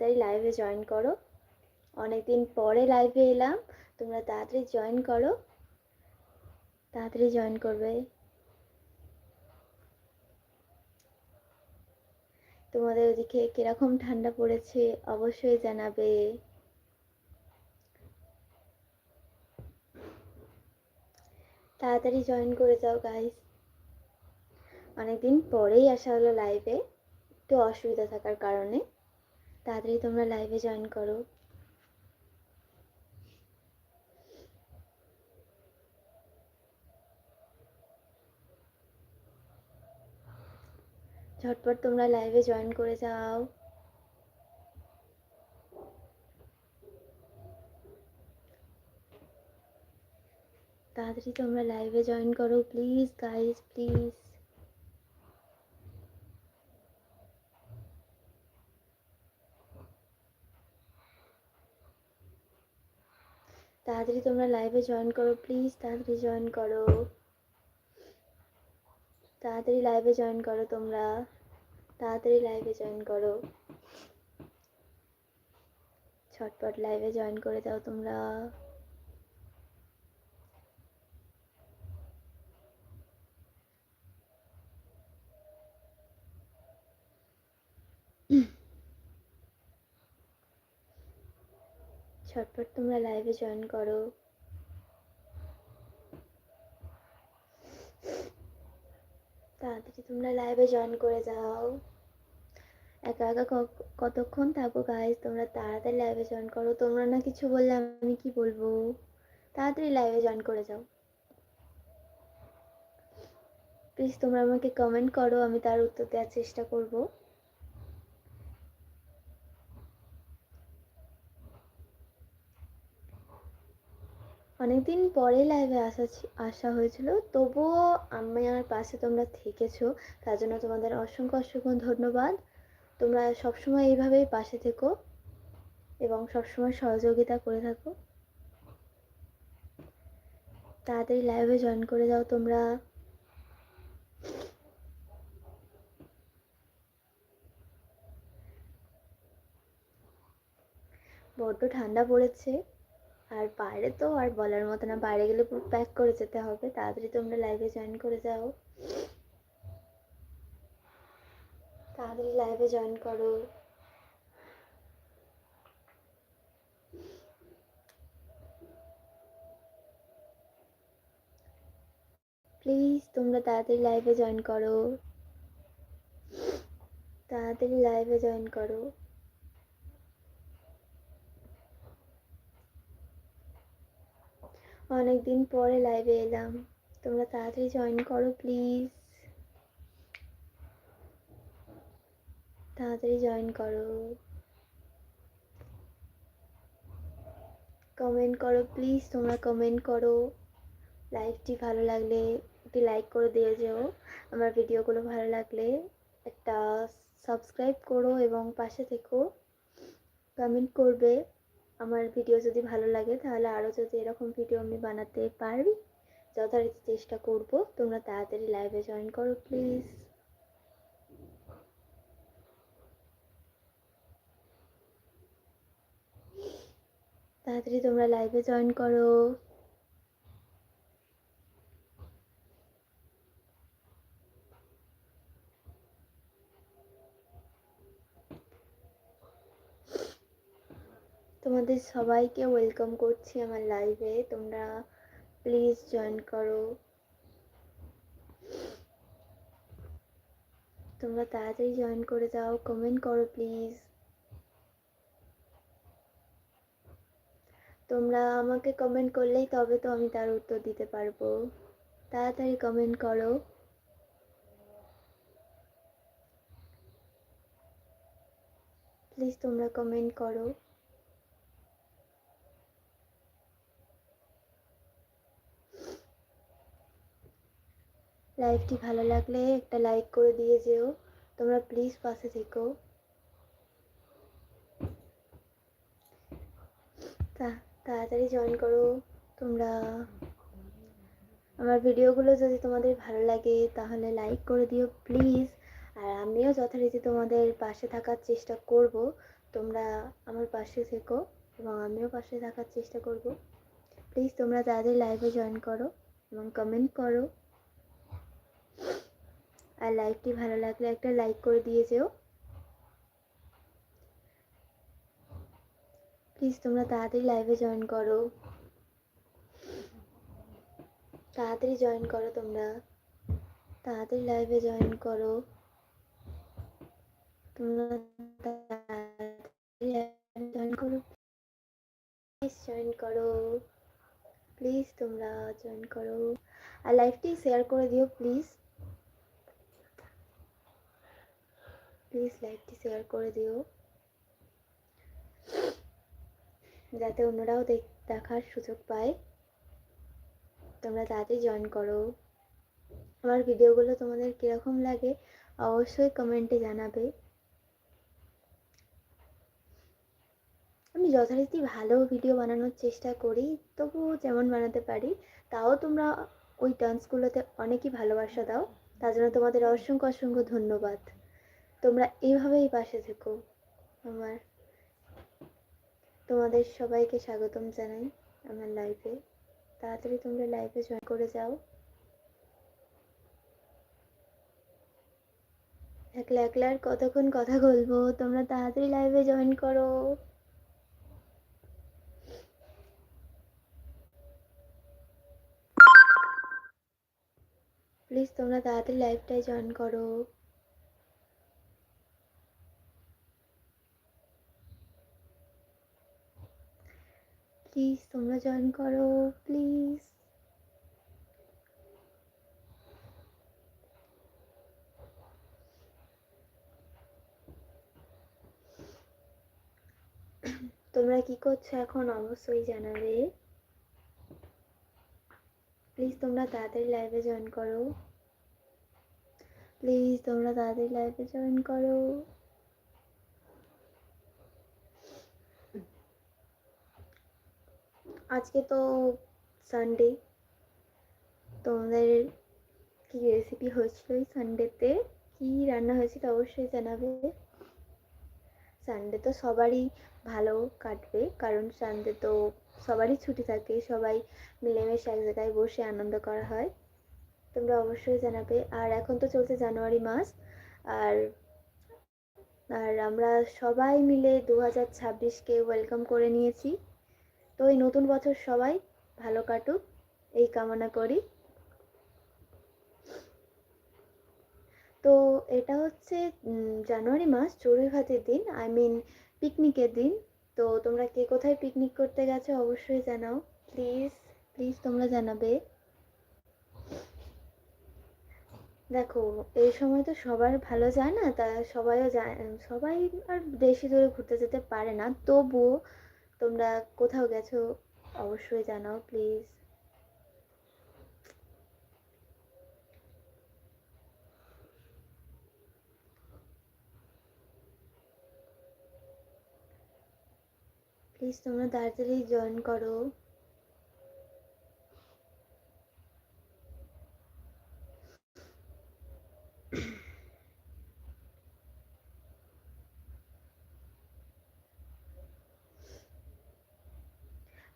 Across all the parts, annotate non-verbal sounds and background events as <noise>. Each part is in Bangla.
তাড়াতাড়ি লাইভে জয়েন করো। অনেক দিন পরে লাইভে এলাম, তোমরা তাড়াতাড়ি জয়েন করো। তাড়াতাড়ি জয়েন করবে। তোমাদের ওদিকে কীরকম ঠান্ডা পড়েছে অবশ্যই জানাবে। তাড়াতাড়ি জয়েন করে যাও গাইস অনেকদিন পরেই আসা হলো লাইভে একটু অসুবিধা থাকার কারণে। তাড়াতাড়ি তোমরা লাইভে জয়েন করো। ঝটপট তোমরা লাইভে জয়েন করে যাও। তাড়াতাড়ি তোমরা লাইভে জয়েন করো প্লিজ গাইজ প্লিজ তাড়াতাড়ি তোমরা লাইভে জয়েন করো প্লিজ তাড়াতাড়ি জয়েন করো। তাড়াতাড়ি লাইভে জয়েন করো তোমরা। তাড়াতাড়ি লাইভে জয়েন করো। ছটপট লাইভে জয়েন করে দাও তোমরা। ছটপট তোমরা লাইভে জয়েন করো। তাড়াতাড়ি তোমরা লাইভে জয়েন করে যাও। একা একা কতক্ষণ থাকো গাইজ তোমরা তাড়াতাড়ি লাইভে জয়েন করো। তোমরা না কিছু বললে আমি কি বলব? তাড়াতাড়ি লাইভে জয়েন করে যাও। প্লিজ তোমরা আমাকে কমেন্ট করো, আমি তার উত্তর দেওয়ার চেষ্টা করব। অনেকদিন পরে লাইভে আসা আসা হয়েছিল। তবুও আমি আমার পাশে তোমরা থেকেছো, তার জন্য তোমাদের অসংখ্য অসংখ্য ধন্যবাদ। তোমরা সবসময় এইভাবেই পাশে থেকো এবং সবসময় সহযোগিতা করে থাকো। তাড়াতাড়ি লাইভে জয়েন করে যাও তোমরা। বড্ড ঠান্ডা পড়েছে। আর বাইরে তো আর বলার মতো না, বাইরে গেলে পুরো প্যাক করে যেতে হবে, তাড়াতাড়ি তোমরা লাইভে জয়েন করে যাও। তাড়াতাড়ি লাইভে জয়েন করো। প্লিজ তোমরা তাড়াতাড়ি লাইভে জয়েন করো। তাড়াতাড়ি লাইভে জয়েন করো। অনেক দিন পরে লাইভে এলাম। তোমরা তাড়াতাড়ি জয়েন করো প্লিজ তাড়াতাড়ি জয়েন করো। কমেন্ট করো প্লিজ তোমরা কমেন্ট করো। লাইভটি ভালো লাগলে একটি লাইক করে দিয়ে যেও। আমার ভিডিওগুলো ভালো লাগলে একটা সাবস্ক্রাইব করো এবং পাশে থেকো। কমেন্ট করবে। আমার ভিডিও যদি ভালো লাগে, তাহলে আরও যদি এরকম ভিডিও আমি বানাতে পারি, যথারীতি চেষ্টা করব। তোমরা তাড়াতাড়ি লাইভে জয়েন করো প্লিজ তাড়াতাড়ি তোমরা লাইভে জয়েন করো। তোমাদের সবাইকে ওয়েলকাম করছি আমার লাইভে তোমরা প্লিজ জয়েন করো। তোমরা তাড়াতাড়ি জয়েন করে যাও কমেন্ট করো প্লিজ তোমরা আমাকে কমেন্ট করলেই তবে তো আমি তার উত্তর দিতে পারব। তাড়াতাড়ি কমেন্ট করো। প্লিজ তোমরা কমেন্ট করো। লাইভটি ভালো লাগলে একটা লাইক করে দিয়ে যেও। তোমরা প্লিজ পাশে থেকো। তাড়াতাড়ি জয়েন করো তোমরা। আমার ভিডিওগুলো যদি তোমাদের ভালো লাগে তাহলে লাইক করে দিও প্লিজ আর আমিও যথারীতি তোমাদের পাশে থাকার চেষ্টা করব। তোমরা আমার পাশে থেকো এবং আমিও পাশে থাকার চেষ্টা করব। প্লিজ তোমরা তাদের লাইভে জয়েন করো এবং কমেন্ট করো। আর লাইভটি ভালো লাগলে একটা লাইক করে দিয়ে যেও। প্লিজ তোমরা তাড়াতাড়ি লাইভে জয়েন করো। তাড়াতাড়ি জয়েন করো তোমরা। তাড়াতাড়ি লাইভে জয়েন করো। তোমরা জয়েন করো। প্লিজ জয়েন করো। প্লিজ তোমরা জয়েন করো। আর লাইভটি শেয়ার করে দিও প্লিজ প্লিজ লাইভটি শেয়ার করে দিও। যাতে অন্যরাও দেখার সুযোগ পায়। তোমরা তাড়াতাড়ি জয়েন করো। আমার ভিডিওগুলো তোমাদের কীরকম লাগে অবশ্যই কমেন্টে জানাবে। আমি যথারীতি ভালো ভিডিও বানানোর চেষ্টা করি তবু যেমন বানাতে পারি, তাও তোমরা ওই ডান্সগুলোতে অনেকই ভালোবাসা দাও। তার জন্য তোমাদের অসংখ্য অসংখ্য ধন্যবাদ। তোমরা এইভাবেই পাশে থেকো। আমার, তোমাদের সবাইকে স্বাগতম জানাই আমার লাইফে তাড়াতাড়ি তোমরা লাইভে জয়েন করে যাও। একলা একলা আর কতক্ষণ কথা বলব? তোমরা তাড়াতাড়ি লাইভে জয়েন করো। প্লিজ তোমরা তাড়াতাড়ি লাইভটাই জয়েন করো প্লিজ তোমরা জয়েন করো প্লিজ <clears throat> তোমরা কি করছ এখন? অবশ্যই জানাবে। প্লিজ তোমরা তাড়াতাড়ি লাইভে জয়েন করো। প্লিজ তোমরা তাড়াতাড়ি লাইভে জয়েন করো। আজকে তো সানডে তোমাদের কি রেসিপি হয়েছিল এই সানডেতে কি রান্না হয়েছিল অবশ্যই জানাবে। সানডে তো সবারই ভালো কাটবে, কারণ সানডে তো সবারই ছুটি থাকে, সবাই মিলেমিশে এক জায়গায় বসে আনন্দ করা হয়। তোমরা অবশ্যই জানাবে। আর এখন তো চলছে জানুয়ারি মাস, আর আর আমরা সবাই মিলে দু হাজার ছাব্বিশকে ওয়েলকাম করে নিয়েছি। তো এই নতুন বছর সবাই ভালো কাটুক, এই কামনা করি। তো এটা হচ্ছে জানুয়ারি মাস, চড়ুই ভাতের দিন আই মিন পিকনিকের দিন। তো তোমরা কে কোথায় পিকনিক করতে গেছো অবশ্যই জানাও। প্লিজ প্লিজ তোমরা জানাবে। দেখো, এই সময় তো সবার ভালো যায় না, তা সবাইও যায়, সবাই আর দেশি দূরে ঘুরতে যেতে পারে না। তবুও তোমরা কোথাও গেছো অবশ্যই জানাও প্লিজ প্লিজ তোমরা তাড়াতাড়ি জয়েন করো।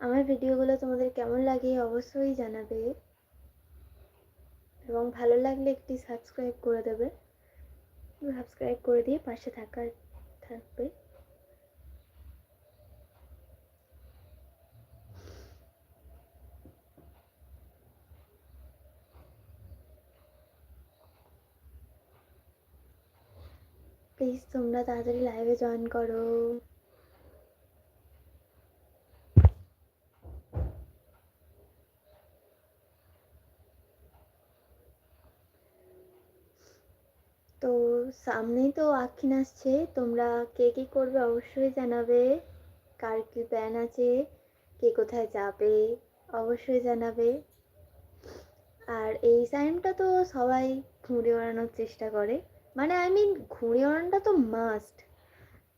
আমার ভিডিওগুলো তোমাদের কেমন লাগে অবশ্যই জানাবে এবং ভালো লাগলে একটি সাবস্ক্রাইব করে দেবে। সাবস্ক্রাইব করে দিয়ে পাশে থাকার থাকবে। প্লিজ তোমরা তাড়াতাড়ি লাইভে জয়েন করো তো সামনেই তো আক্ষিন আসছে। তোমরা কে কী করবে অবশ্যই জানাবে। কার কী প্ল্যান আছে? কে কোথায় যাবে? অবশ্যই জানাবে। আর এই টাইমটা তো সবাই ঘুরে বেড়ানোর চেষ্টা করে। মানে আই মিন ঘুড়ি ওড়ানটা তো মাস্ট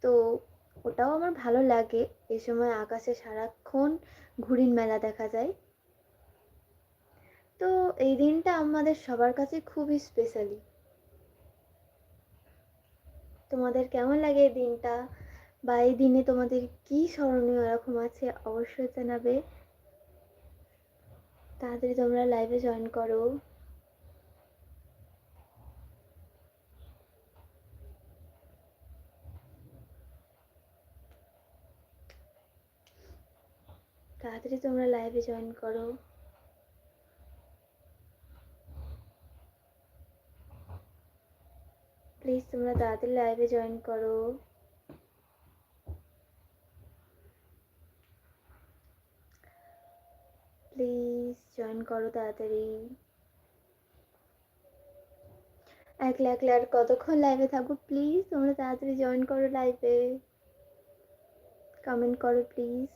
তো ওটাও আমার ভালো লাগে। এ সময় আকাশে সারাক্ষণ ঘুড়ির মেলা দেখা যায়। তো এই দিনটা আমাদের সবার কাছে খুবই স্পেশালি তোমাদের কেমন লাগে এই দিনটা? বা এই দিনে তোমাদের কি স্মরণীয় এরকম আছে অবশ্যই জানাবে। তাড়াতাড়ি তোমরা লাইভে জয়েন করো। তাড়াতাড়ি তোমরা লাইভে জয়েন করো। প্লিজ তোমরা তাড়াতাড়ি লাইভে জয়েন করো। প্লিজ জয়েন করো তাড়াতাড়ি। একলা একলা আর কতক্ষণ লাইভে থাকব? প্লিজ তোমরা তাড়াতাড়ি জয়েন করো লাইভে কমেন্ট করো প্লিজ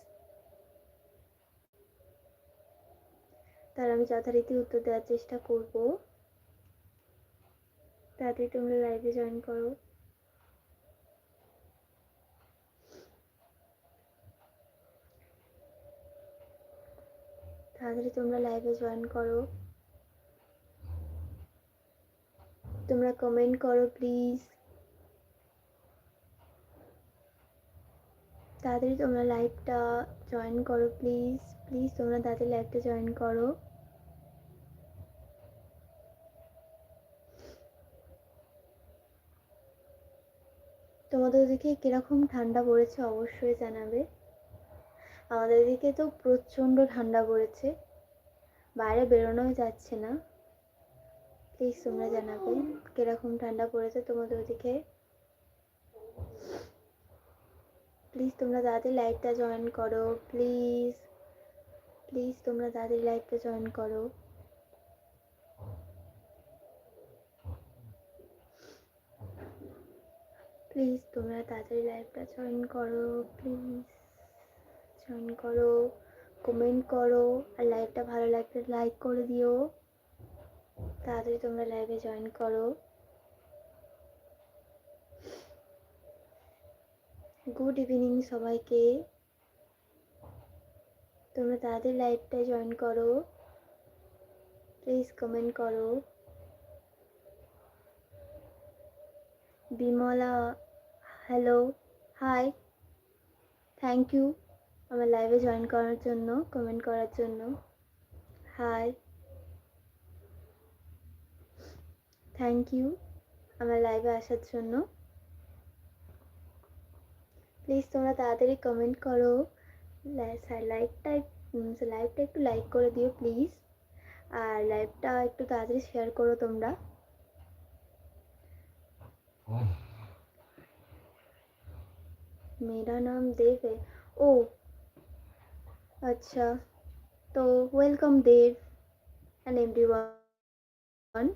তার আমি যথারীতি উত্তর দেওয়ার চেষ্টা করব। তাড়াতাড়ি তোমরা লাইভে জয়েন করো। তাড়াতাড়ি তোমরা লাইভে জয়েন করো। তোমরা কমেন্ট করো প্লিজ তাড়াতাড়ি তোমরা লাইভটা জয়েন করো প্লিজ প্লিজ তোমরা তাড়াতাড়ি লাইভটা জয়েন করো। তোমাদের ওদিকে কীরকম ঠান্ডা পড়েছে অবশ্যই জানাবে। আমাদের এদিকে তো প্রচণ্ড ঠান্ডা পড়েছে। বাইরে বেরোনোই যাচ্ছে না। প্লিজ তোমরা জানাবে কীরকম ঠান্ডা পড়েছে তোমাদের ওদিকে প্লিজ তোমরা তাড়াতাড়ি লাইভটা জয়েন করো। প্লিজ প্লিজ তোমরা তাড়াতাড়ি লাইভটা জয়েন করো। প্লিজ তোমরা তাড়াতাড়ি লাইভটা জয়েন করো প্লিজ জয়েন করো কমেন্ট করো, আর লাইভটা ভালো লাগলে লাইক করে দিও। তাড়াতাড়ি তোমরা লাইভে জয়েন করো। গুড ইভিনিং সবাইকে। তোমরা তাড়াতাড়ি লাইভটায় জয়েন করো। প্লিজ কমেন্ট করো। Bimala hello hi thank you আমার লাইভে জয়েন করার জন্য কমেন্ট করার জন্য। হাই থ্যাংক ইউ আমার লাইভে আসার জন্য। প্লিজ তোমরা তাড়াতাড়ি কমেন্ট করো। লাইভটা লাইভটা একটু লাইক করে দিও প্লিজ আর লাইভটা একটু তাড়াতাড়ি শেয়ার করো তোমরা। मेरा नाम देव है। ओ अच्छा तो वेलकम देव एंड एवरीवन